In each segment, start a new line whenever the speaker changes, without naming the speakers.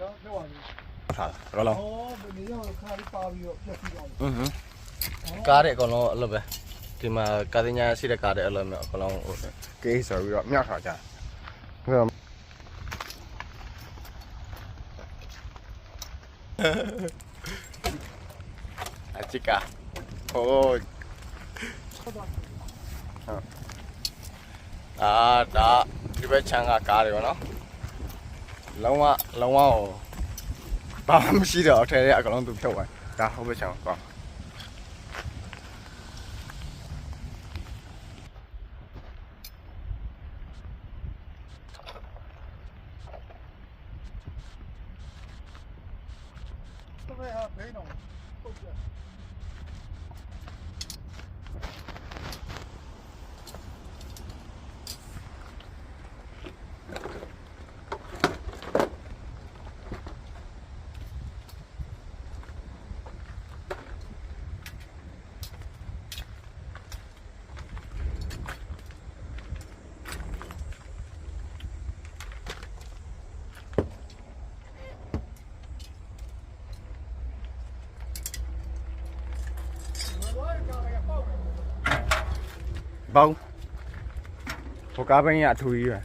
တော့ပြောရမယ်
ထားတာတော့လော
ဟောဒီနေ့ရောခါလေးပါပြီးတော့ပြက်ပြီးတော့
อือဟึကားတဲ့အကောင်လုံးအဲ့လိုပဲဒီမှာကားတင်ညာရှိတဲ့ကားတဲ့အဲ့လိုမျိုးအကောင်လုံးဟိုကေးဆိုပြီးတော့မြောက်ထားကြတယ်ဒါအချီကာဟိုအာဒါဒီဘက်ချမ်းကကားတွေပေါ့နော် လုံးဝလုံးဝဟိုဘာမှမရှိတော့အထဲထဲအကောင်လုံးသူဖြုတ်သွားဒါဟုတ်ပဲချမ်းပေါ့
တော့ဟာဘိန်းတော့ပုတ်ပြ
ဘောင်းဟိုကားဘင်းရအထူကြီးပဲ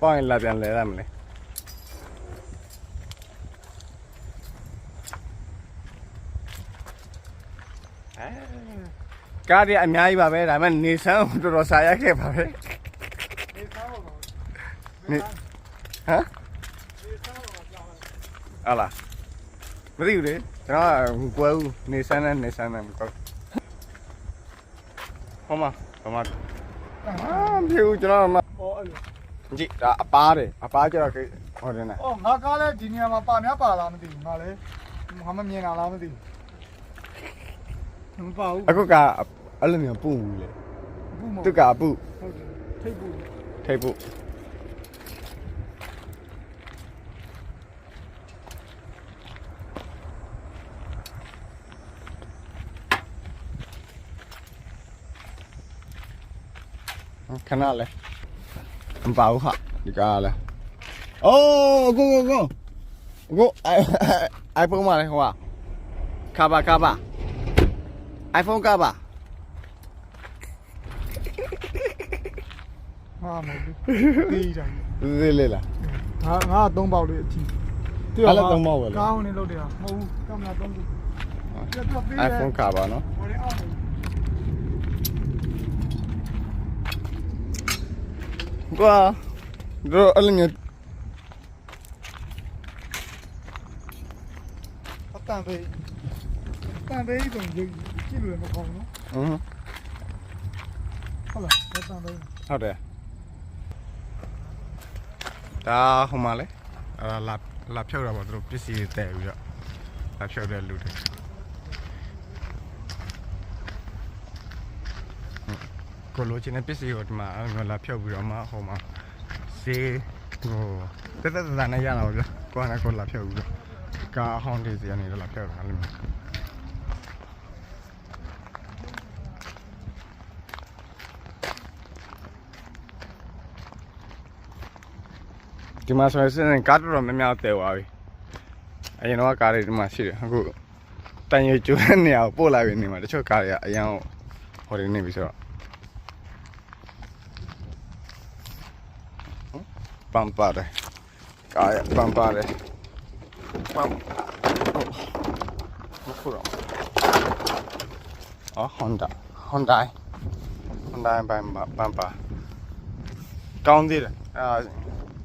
ပေါင်ရင်လာပြန်လဲရမလဲအဲကားတွေအများကြီးပါပဲဒါပေမဲ့နေဆန်းတော်တော်စားရခဲ့ပါပဲ
နေသားတော့
နေဟမ်
နေသားတော့ကြောက်တယ်
ဟာလား မသိဘူးလေကျွန်တော်ကကွယ်ဦးနေဆန်းနဲ့နေဆန်းနဲ့မကောက်ဟောမဟောမအာမဖြစ်ဘူးကျွန်တော်က
ဟောအဲ့လို
ကြည့်ဒါအပားတယ်အပားကျတော့ဟောတယ်နော်
အော်ငါကားလဲဒီနေရာမှာပါများပါလားမသိဘူးငါလဲငါမမြင်တာလားမသိဘူးမပါဘူး
အခုကအဲ့လိုမျိုးပူဘူးလေ
ဘူးမ
သူကအပူ
ဟုတ်တယ်ထိတ်ဘူး
ထိပ်ပူ ခဏလဲမပါဘူးဟာဒီကားလဲအိုးကိုကိုကိုကိုအိုင်အိုင်ဖုန်းမလဲဟိုကခါပါခါပါ iPhone ကပါ
ဟာမဟုတ်ဘူးတေးတိုင်း
သေးလေးလား
ငါငါသုံးပေါက်လေးအကြည့်
အဲ့လိုသုံးပေါက်ပဲလား
ကောင်းနေလို့တရားမဟုတ်ဘူးကင်မရာသုံးခုပြတ်ပြတ်ပေးတယ်
iPhone ကပါနော်
ဟိုလေအောက်
ကွာတို့အဲ့လိုမျိုး
အတန်ပေးအတန်ပေးဆိုရင်ကြည့်လို့မကောင်းဘူး
อือ
ဟုတ်လားအတန်ပေး
ဟုတ်တယ် ဒါဟိုမှာလေအဲ့ဒါလာလာဖြုတ်တာပေါ့သူတို့ပစ္စည်းတွေတည်ပြီးတော့လာဖြုတ်တဲ့လူတွေကိုလိုချင်တဲ့ပစ္စည်းကိုဒီမှာအဲ့လိုလာဖြုတ်ပြီးတော့မှဟိုမှာဈေးဟိုတက်တက်တက်နဲ့ရတာပေါ့ဗျာကိုကလည်းကိုလာဖြုတ်ပြီးတော့ကားဟောင်းတွေစီကနေတော့လာဖြုတ်တာလည်းမျိုးဒီမှာဆိုရင်ကားတော်တော်များများတည်သွားပြီအရင်တော့ကားတွေဒီမှာရှိတယ်အခုတန်ရွေကျိုးတဲ့နေရာကိုပို့လိုက်ပြီနေမှာတချို့ကားတွေကအရင်ဟိုတွေနေပြီဆိုတော့ ပမ်ပါတယ်ကားရပမ်ပါတယ်ပမ်မခုတော့အော် Honda Honda Honda ပမ်ပါပမ်ပါကောင်းသေးတယ်အာ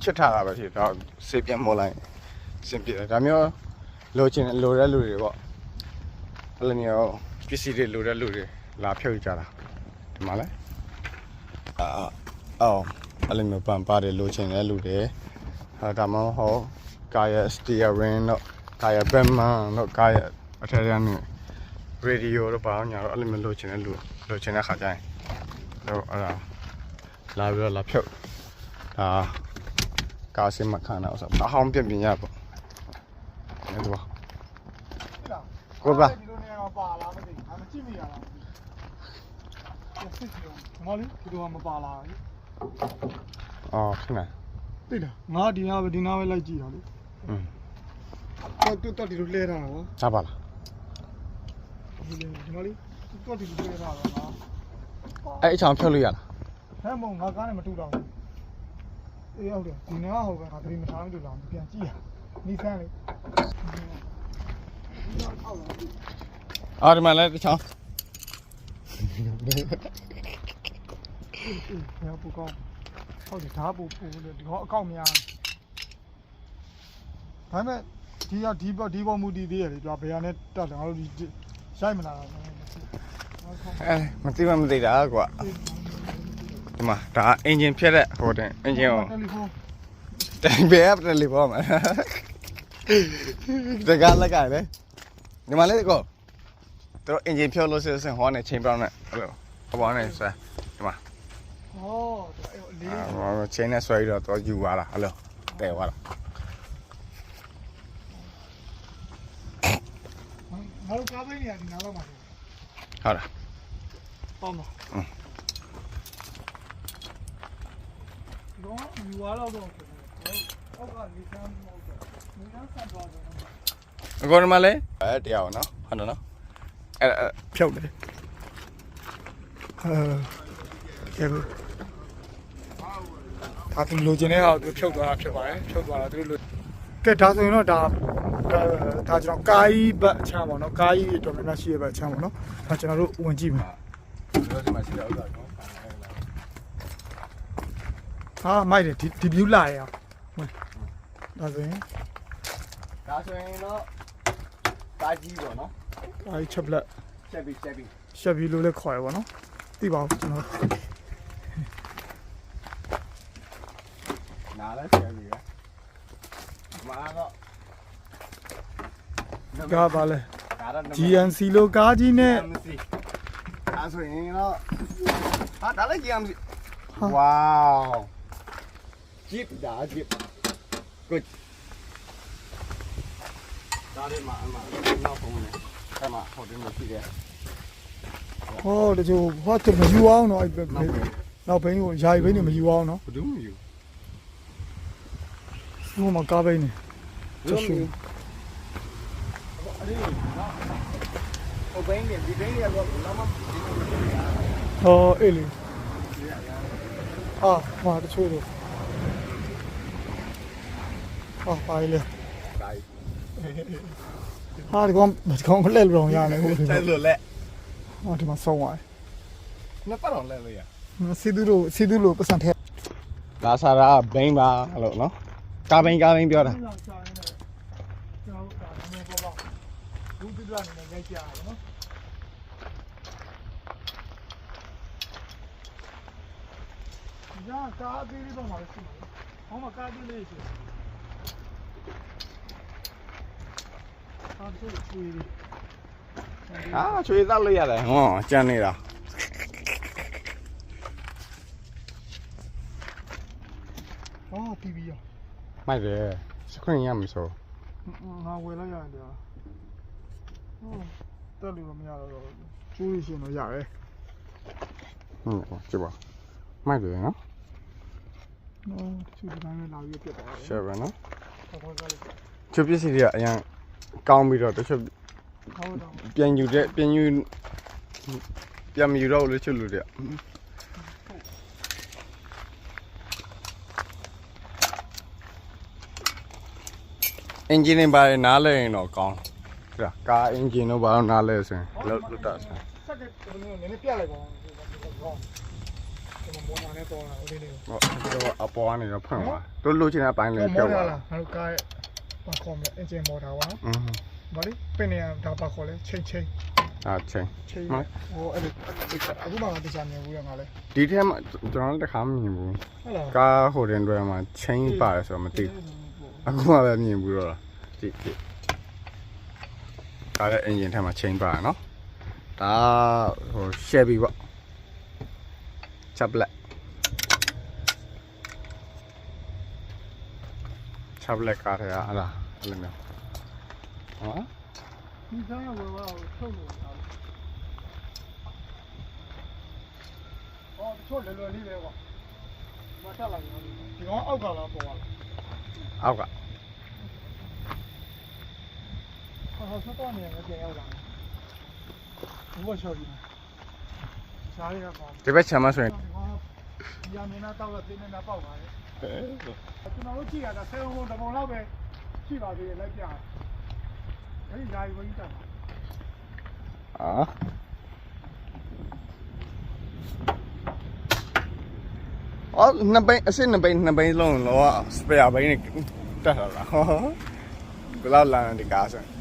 ချစ်ထားတာပဲဖြစ်တော့စေးပြတ်မို့လိုက်စင်ပြတယ်ဒါမျိုးလိုချင်တယ်လိုတဲ့လူတွေပေါ့အဲ့လိုမျိုးပစ္စည်းတွေလိုတဲ့လူတွေလာဖြုတ်ကြတာဒီမှာလဲအာအော် အဲ့လိုမျိုးပန်ပါတယ်လိုချင်တဲ့လူတွေဟာဒါမှမဟုတ်ကာယစတီယာရင်တော့ကာယဘက်မန်တော့ကာယအထက်ရနေရေဒီယိုတော့ဘာလို့ညာတော့အဲ့လိုမျိုးလိုချင်တဲ့လူလိုချင်တဲ့ခါကျရင်တော့အဲ့ဒါလာပြီးတော့လာဖြုတ်ဒါကားစင်မခံတော့ဆိုအဟောင်းပြင်ပြင်ရပေါ့အဲ့ဒါကိုပါ
ဒီလိုနေရာမှာပါလားမသိဘူးငါမကြည့်မိရလားမသိဘူးစစ်ကြည့်အောင်မလေးဒီလိုမပါလား
အော်ဖြစ်နေ
သိလားငါဒီနာပဲဒီနာပဲလိုက်ကြည့်တာလေ
อืม
တော့တူတော့ဒီလိုလဲထားတာကွာ
စားပါလား
ဒီလေဒီမလေးတူတော့ဒီလိုလဲထားတာငါ
အဲ့အချောင်ဖြုတ်လို့ရလား
ဟဲ့မုံငါကားနဲ့မတူတော့ဘူးအေးဟုတ်တယ်ဒီနာဟုတ်ကဲငါသတိမထားဘူးလို့လာပြန်ကြည့်ရနီးဆန်းလေ
အော်ဒီမှာလည်းတစ်ချော င်း
ဘယ်ပူကောင်းဟုတ်တယ်ဓာတ်ပူပူလေဒီကောင်အကောက်များဒါပေမဲ့ဒီကဒီပေါ်ဒီပေါ်မူတည်သေးရတယ်ကြာဘယ်ဟာနဲ့တက်တယ်ငါတို့ဒီရိုက်မလာတာဟုတ်
အဲမသိမမသိတာကွာဒီမှာဒါအင်ဂျင်ဖြတ်တဲ့ဟိုတဲ့အင်ဂျင်ကို
တယ်လီဖုန်း
တိုင်ပဲတယ်လီပေါ်မှာတကလက်ကလေဒီမှာလေကောတို့အင်ဂျင်ဖြုတ်လို့ဆိုရင်ဟောနဲ့ချိန်ပြောင်းနဲ့ဟိုဘောနဲ့ဆွဲဒီမှာ
ဟောအဲ့လေး
ဟိုချိန်နဲ့ဆွဲပြီးတော့တော့ယူသွားတာဟယ်လိုတဲသွားတာ
ငါတို့ကားပိန်းနေရဒီနားတော့မှာ
ဟုတ်လား
ပေါ့မှာတော့ယူရတော့တော့အောက်ကလေးကမ်းမဟုတ်တော့ဒီနားဆက်သွားတယ်
အကောဒီမှာလေအဲတရားအောင်နော်ဟုတ်တယ်နော်အဲဖြုတ်တယ်
အဲ ကဲဘူးဒါသူလိုချင်တဲ့ဟာသူဖြုတ်သွားတာဖြစ်ပါတယ်ဖြုတ်သွားတာသူလိုကဲဒါဆိုရင်တော့ဒါဒါဒါကျွန်တော်ကာကြီးဘတ်အချမ်းပေါ့နော်ကာကြီးတော်တော်များရှိရဘတ်အချမ်းပေါ့နော်ဒါကျွန်တော်တို့ဝင်ကြည့်မယ်
တို့ဒီမှာရှိတဲ့ဥစ္စာတော့
ဟာမိုက်တယ်ဒီဒီ view လာရအောင်ဝင်ဒါဆိုရင်
ဒါဆိုရင်တော့တာကြီးပေါ့နော်
ကာကြီးချက်လက်
ချက်ပြီးချက်ပြီး
ရှက်ပြီးလို့လည်းခေါ်ရပါတော့သိပါဘူးကျွန်တော်
နားလည်းချက်ပြီးရမာတော့
ကားပါလဲ
ဒါတော့
GNC လို့ကားကြီးနဲ့
ဒါဆိုရင်တော့ဟာဒါလည်း GMC
ဟာ
ဝေါဂျစ်ဒါဂျစ် good ဒါလေးမှာအမှနောက်ဖုန်းနဲ့အဲ့မှာဟိုတင်မရှိတယ်
ဟောတချို့ဟောသူမယူအောင်တော့အဲ့နောက်ဘိန်းကိုယာယီဘိန်းတွေမယူအောင်နော်
ဘယ်သူမှမယူ
ဒီမှာကားဘိန်းနေ
ဘူးမယူဟိုဘင်းနေဒီဘင်းတွေကတော့လာမ
ဟောအေးလေအာမာတချို့တော့ဟာပါလေ
ဒါကြီး
ဟာဒီကောင်ဒီကောင်လှည့်လို့တော့ရတယ်ဟုတ်တယ်
ဆက်လို့လက်
ဟာဒီမှာဆုံးသွား
နှစ်ပတ်တော့လက်လို့ရ
တယ်စီသူတို့စီသူတို့ပတ်စံထဲ
ဒါစားတာဘိန်းပါလို့နော် ကာဘိန်းကာဘိန်းပြောတာ
ကျွန်တော်ကျွန်တော်ဒါနည်းပေါ့ပေါ့လူပြပြနေနေရိုက်ကြရတယ်နော်ညကားသေးလေးတော့မှာရှိတယ်ဟောမှာကားသေးလေးရှိတယ်ဟာသူ့ချွေးလေး
အာချွေးသားလို့ရတယ်ဟောကြံနေတာ
ဟောတီဗီရော
မိုက်တယ်စခွင့်ရမဆို
ငါဝယ်လိုက်ရတယ်ဟောတက်လို့မရတော့ကျိုးလေးရှင်တော့ရတယ်
ဟုတ်ကြည့်ပါမိုက်တယ်နော်
နော်သူဒီတိုင်းနဲ့လာပြီးပြတ်သွားတယ်
ရှယ်ပဲနော်
ဟောကောလေး
ချုပ်ပစ္စည်းတွေကအရင်ကောင်းပြီးတော့တချို့
ဟောတော့
ပြန်ယူတဲ့ပြန်ယူပြန်မယူတော့လို့ချုပ်လို့တဲ့ အင်ဂျင်တွေပါနားလဲရင်တော့ကောင်းတယ်ကားအင်ဂျင်တော့ဘာလို့နားလဲဆိုရင်လောက်လောက်တာဆို
စက်ကတည်းကနည်းနည်းပြလိုက်ပါဦးကောင်းကျွန်တော်မော်နာနဲ့တော့ဦးလေးလေး
ဟောတော့အပေါ်ကနေတော့ဖွင့်သွားတို့လိုချင်တဲ့အပိုင်းလေး
မော
ပြော်ပါ
နာလားငါတို့ကားဘာခေါ်မလဲအင်ဂျင်မော်တာပါ
อืม
ဘာလဲပင်နေဒါဘာခေါ်လဲချိန်ချိန်
အာချင်း
ချိန်
ဟုတ်
ဟိုအဲ့အခုမှငါတရားမြင်ဘူးရငါလဲ
ဒီထဲမှာကျွန်တော်လည်းတစ်ခါမမြင်ဘူး
ဟုတ်လား
ကားဟိုတင်တွေမှာချင်းပါတယ်ဆိုတော့မသိဘူး အခုမှပဲမြင်ဘူးတော့ကြည့်ကြည့်ကားရဲ့အင်ဂျင်ထဲမှာချင်းပါတယ်နော်ဒါဟို Chevy ပေါ့ချက်လက်ချက်လက်ကားထဲကအဲ့ဒါအဲ့လိုမျိုးဟော
ဒီဆိုင်ကဝယ်တော့ထုတ်လို့ရတယ်ဟောချို့လွယ်လွယ်လေးပဲကွာဒီမှာတက်လိုက်တယ်ဒီကောင်အောက်ကလာပေါ်လာ
အောက်က
ဟောဆက်တော့နေရတယ်ပြန်ရောက်လာတယ်ဘောချော်ကြီးစားရရပါ
ဒီဘက်ခြမ်းမှာဆိုရင်
ဒီရမင်းသားတောက်တော့တင်းနေတာပေါက်ပါလေကျွန်တော်တို့ကြည့်ရတာဆယ်ဘုံတဘုံလောက်ပဲရှိပါသေးတယ်လိုက်ပြအဲ့ဒီဓာရီဝင်းတက်
အာ အော်နှစ်ပိန်အစ်စ်နှစ်ပိန်နှစ်ပိန်လုံးလောစပယ်ဘိန်းနဲ့တက်လာလားဟောဘယ်လောက်လာလဲဒီကားဆိုရင်